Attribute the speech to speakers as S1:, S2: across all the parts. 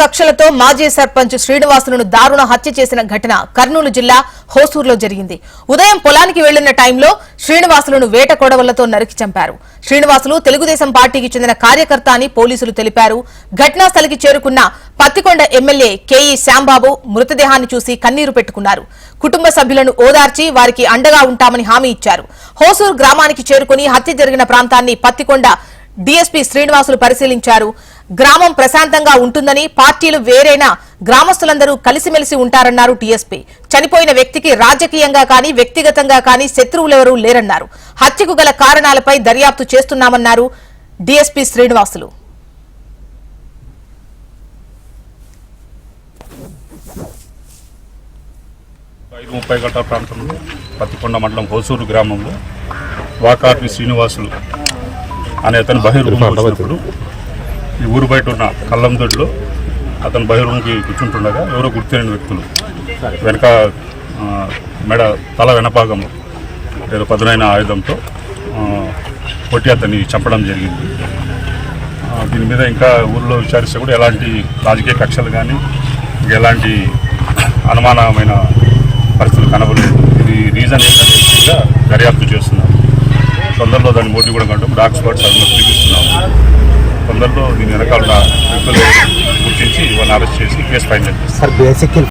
S1: కక్షలతో మాజీ సర్పంచ్ శ్రీనివాసులను దారుణ హత్య చేసిన ఘటన కర్నూలు జిల్లా హోసూరులో జరిగింది. ఉదయం పొలానికి వెళ్ళిన టైంలో శ్రీనివాసులను వేట కొడవలతో నరికి చంపారు. శ్రీనివాసులు తెలుగుదేశం పార్టీకి చెందిన కార్యకర్త అని పోలీసులు తెలిపారు. ఘటనా స్థలికి చేరుకున్న పత్తికొండ ఎమ్మెల్యే కేఈ శ్యాంబాబు మృతదేహాన్ని చూసి కన్నీరు పెట్టుకున్నారు. కుటుంబ సభ్యులను ఓదార్చి వారికి అండగా ఉంటామని హామీ ఇచ్చారు. హోసూరు గ్రామానికి చేరుకుని హత్య జరిగిన ప్రాంతాన్ని పత్తికొండ డీఎస్పీ శ్రీనివాసులు పరిశీలించారు. గ్రామం ప్రశాంతంగా ఉంటుందని పార్టీలు వేరైనా గ్రామస్తులందరూ కలిసిమెలిసి ఉంటారన్నారు టీఎస్పీ. చనిపోయిన వ్యక్తికి రాజకీయంగా కానీ వ్యక్తిగతంగా కానీ శత్రువులెవరూ లేరన్నారు. హత్యకు గల కారణాలపై దర్యాప్తు చేస్తున్నామన్నారు డీఎస్పీ శ్రీనివాసులు.
S2: ఐదు ముప్పై గంటల ప్రాంతంలో పత్తికొండ మండలం హోసూరు గ్రామంలో వాకార్వి శ్రీనివాసులు అనే అతను వచ్చినప్పుడు ఈ ఊరు బయట ఉన్న కల్లందొడ్లో అతను బహిరంగి కూర్చుంటుండగా ఎవరో గుర్తులేని వ్యక్తులు. వెనక మెడ తల వెనపాగంలో ఏదో పదునైన ఆయుధంతో కొట్టి అతన్ని చంపడం జరిగింది. దీని మీద ఇంకా ఊళ్ళో విచారిస్తే కూడా ఎలాంటి రాజకీయ కక్షలు కానీ ఎలాంటి అనుమానమైన పరిస్థితులు కనబడలేదు. ఇది రీజన్ ఏంటనే విషయంగా దర్యాప్తు చేస్తున్నాం తొందరలో దాని మోటివ్ కూడా కంటాం డాక్ స్పాట్స్ అది చూపిస్తున్నాము. తొందరలో దీని వెనకాల వ్యక్తులు గుర్తించి వాళ్ళని అరెస్ట్ చేసి కేసు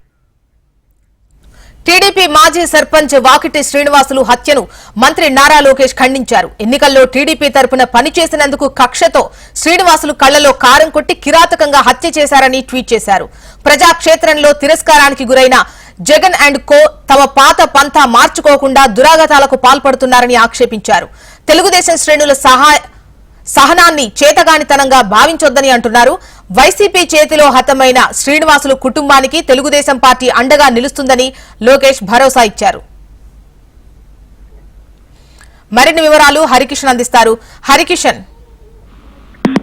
S1: టీడీపీ మాజీ సర్పంచ్ వాకిటి శ్రీనివాసులు హత్యను మంత్రి నారా లోకేష్ ఖండించారు. ఎన్నికల్లో టీడీపీ తరపున పనిచేసినందుకు కక్షతో శ్రీనివాసులు కళ్ళలో కారం కొట్టి కిరాతకంగా హత్య చేశారని ట్వీట్ చేశారు. ప్రజాక్షేత్రంలో తిరస్కారానికి గురైన జగన్ అండ్ కో తమ పాత పంతా మార్చుకోకుండా దురాగతాలకు పాల్పడుతున్నారని ఆక్షేపించారు. తెలుగుదేశం శ్రేణుల సహాయ సహనాన్ని చేతగానితనంగా భావించొద్దని అంటున్నారు. వైసీపీ చేతిలో హతమైన శ్రీనివాసులు కుటుంబానికి తెలుగుదేశం పార్టీ అండగా నిలుస్తుందని లోకేష్ భరోసా ఇచ్చారు. మరిన్ని వివరాలు హరికిషన్ అందిస్తారు. హరికిషన్.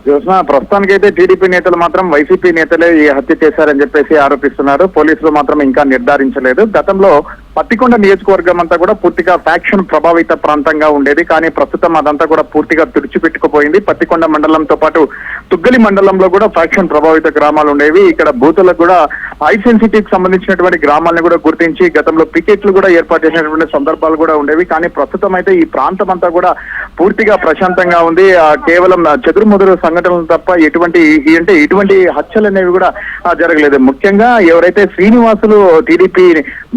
S3: జ్యోత్స్న ప్రస్తుతానికైతే టీడీపీ నేతలు మాత్రం వైసీపీ నేతలే ఈ హత్య చేశారని చెప్పేసి ఆరోపిస్తున్నారు. పోలీసులు మాత్రం ఇంకా నిర్ధారించలేదు. గతంలో పత్తికొండ నియోజకవర్గం అంతా కూడా పూర్తిగా ఫ్యాక్షన్ ప్రభావిత ప్రాంతంగా ఉండేది. కానీ ప్రస్తుతం అదంతా కూడా పూర్తిగా తుడిచిపెట్టుకుపోయింది. పత్తికొండ మండలంతో పాటు తుగ్గలి మండలంలో కూడా ఫ్యాక్షన్ ప్రభావిత గ్రామాలు ఉండేవి. ఇక్కడ బూతులకు కూడా హై సెన్సిటివ్ సంబంధించినటువంటి గ్రామాలను కూడా గుర్తించి గతంలో పికెట్లు కూడా ఏర్పాటు చేసినటువంటి సందర్భాలు కూడా ఉండేవి. కానీ ప్రస్తుతం అయితే ఈ ప్రాంతం అంతా కూడా పూర్తిగా ప్రశాంతంగా ఉంది. కేవలం ఆ, చెదురుముదురు సంఘటనలు తప్ప ఎటువంటి అంటే ఎటువంటి హత్యలు అనేవి కూడా జరగలేదు. ముఖ్యంగా ఎవరైతే శ్రీనివాసులు టీడీపీ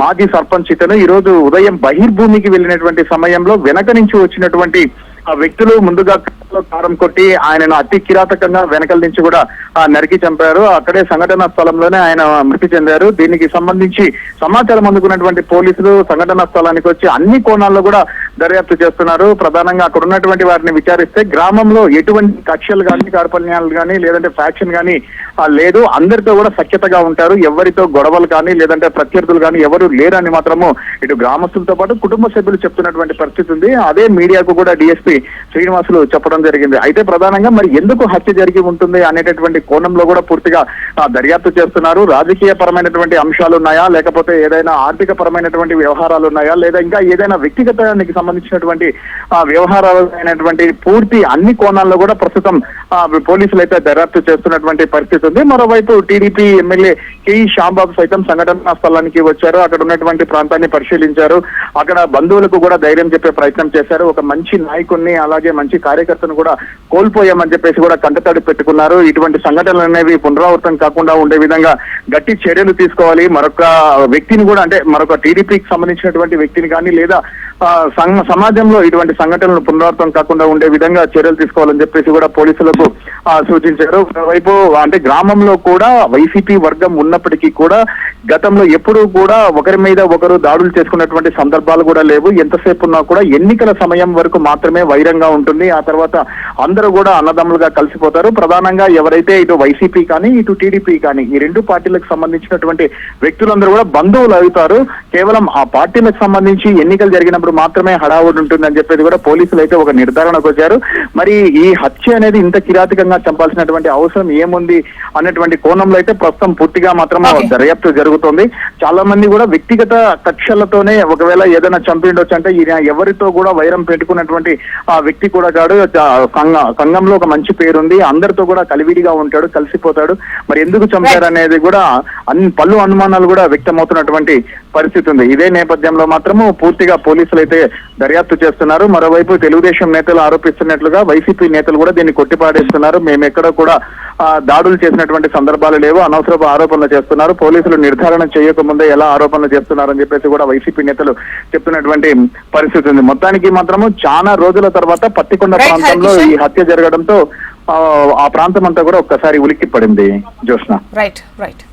S3: మాజీ సర్పంచ్ ఇతను ఈ రోజు ఉదయం బహిర్భూమికి వెళ్ళినటువంటి సమయంలో వెనక నుంచి వచ్చినటువంటి ఆ వ్యక్తులు ముందుగా కారంలో కారం కొట్టి ఆయనను అతి కిరాతకంగా వెనకల నుంచి కూడా ఆ, నరికి చంపారు. అక్కడే సంఘటన స్థలంలోనే ఆయన మృతి చెందారు. దీనికి సంబంధించి సమాచారం అందుకున్నటువంటి పోలీసులు సంఘటన స్థలానికి వచ్చి అన్ని కోణాల్లో కూడా దర్యాప్తు చేస్తున్నారు. ప్రధానంగా అక్కడ ఉన్నటువంటి వారిని విచారిస్తే గ్రామంలో ఎటువంటి కక్షలు కానీ కార్పణ్యాలు కానీ లేదంటే ఫ్యాక్షన్ కానీ లేదు. అందరితో కూడా సఖ్యతగా ఉంటారు. ఎవరితో గొడవలు కానీ లేదంటే ప్రత్యర్థులు కానీ ఎవరు లేరని మాత్రము ఇటు గ్రామస్తులతో పాటు కుటుంబ సభ్యులు చెప్తున్నటువంటి పరిస్థితి ఉంది. అదే మీడియాకు కూడా డిఎస్పీ శ్రీనివాసులు చెప్పడం జరిగింది. అయితే ప్రధానంగా మరి ఎందుకు హత్య జరిగి ఉంటుంది అనేటటువంటి కోణంలో కూడా పూర్తిగా దర్యాప్తు చేస్తున్నారు. రాజకీయ పరమైనటువంటి అంశాలు ఉన్నాయా? లేకపోతే ఏదైనా ఆర్థిక పరమైనటువంటి వ్యవహారాలు ఉన్నాయా? లేదా ఇంకా ఏదైనా వ్యక్తిగతానికి సంబంధించినటువంటి వ్యవహారాలు అయినటువంటి పూర్తి అన్ని కోణాల్లో కూడా ప్రస్తుతం పోలీసులు అయితే దర్యాప్తు చేస్తున్నటువంటి పరిస్థితి ఉంది. మరోవైపు టీడీపీ ఎమ్మెల్యే కేఈ శ్యాంబాబు సైతం సంఘటనా స్థలానికి వచ్చారు. అక్కడ ఉన్నటువంటి ప్రాంతాన్ని పరిశీలించారు. అక్కడ బంధువులకు కూడా ధైర్యం చెప్పే ప్రయత్నం చేశారు. ఒక మంచి నాయకుడిని అలాగే మంచి కార్యకర్తను కూడా కోల్పోయామని చెప్పేసి కూడా కంటతడి పెట్టుకున్నారు. ఇటువంటి సంఘటనలు అనేవి పునరావృతం కాకుండా ఉండే విధంగా గట్టి చర్యలు తీసుకోవాలి. మరొక వ్యక్తిని కూడా అంటే మరొక టీడీపీకి సంబంధించినటువంటి వ్యక్తిని కానీ లేదా సంఘ మన సమాజంలో ఇటువంటి సంఘటనలు పునరావృతం కాకుండా ఉండే విధంగా చర్యలు తీసుకోవాలని చెప్పేసి కూడా పోలీసులకు సూచించారు. మరోవైపు అంటే గ్రామంలో కూడా వైసీపీ వర్గం ఉన్నప్పటికీ కూడా గతంలో ఎప్పుడూ కూడా ఒకరి మీద ఒకరు దాడులు చేసుకున్నటువంటి సందర్భాలు కూడా లేవు. ఎంతసేపు ఉన్నా కూడా ఎన్నికల సమయం వరకు మాత్రమే వైరంగా ఉంటుంది. ఆ తర్వాత అందరూ కూడా అన్నదమ్ములుగా కలిసిపోతారు. ప్రధానంగా ఎవరైతే ఇటు వైసీపీ కానీ ఇటు టీడీపీ కానీ ఈ రెండు పార్టీలకు సంబంధించినటువంటి వ్యక్తులందరూ కూడా బంధువులు అవుతారు. కేవలం ఆ పార్టీలకు సంబంధించి ఎన్నికలు జరిగినప్పుడు మాత్రమే హడావుడి ఉంటుందని చెప్పేది కూడా పోలీసులు అయితే ఒక నిర్ధారణకు వచ్చారు. మరి ఈ హత్య అనేది ఇంత కిరాతకంగా చంపాల్సినటువంటి అవసరం ఏముంది అన్నటువంటి కోణంలో అయితే ప్రస్తుతం పూర్తిగా మాత్రం. దర్యాప్తు జరుగుతోంది. చాలా మంది కూడా వ్యక్తిగత కక్షలతోనే ఒకవేళ ఏదైనా చంపిండొచ్చు అంటే ఈయన ఎవరితో కూడా వైరం పెట్టుకున్నటువంటి ఆ వ్యక్తి కూడా కాడు. సంఘ సంఘంలో ఒక మంచి పేరుంది. అందరితో కూడా కలివిడిగా ఉంటాడు కలిసిపోతాడు. మరి ఎందుకు చంపారు అనేది కూడా అన్ని పలు అనుమానాలు కూడా వ్యక్తమవుతున్నటువంటి పరిస్థితి ఉంది. ఇదే నేపథ్యంలో మాత్రము పూర్తిగా పోలీసులు అయితే దర్యాప్తు చేస్తున్నారు. మరోవైపు తెలుగుదేశం నేతలు ఆరోపిస్తున్నట్లుగా వైసీపీ నేతలు కూడా దీన్ని కొట్టిపాడేస్తున్నారు మేము ఎక్కడ కూడా దాడులు చేసినటువంటి సందర్భాలు లేవు. అనవసరపు ఆరోపణలు చేస్తున్నారు. పోలీసులు నిర్ధారణ చేయకముందే ఎలా ఆరోపణలు చేస్తున్నారని చెప్పేసి కూడా వైసీపీ నేతలు చెప్తున్నటువంటి పరిస్థితి ఉంది. మొత్తానికి మాత్రము చాలా రోజుల తర్వాత పత్తికొండ ప్రాంతంలో. ఈ హత్య జరగడంతో ఆ, ప్రాంతం అంతా కూడా ఒక్కసారి ఉలిక్కి పడింది జోష్న
S1: రైట్ రైట్.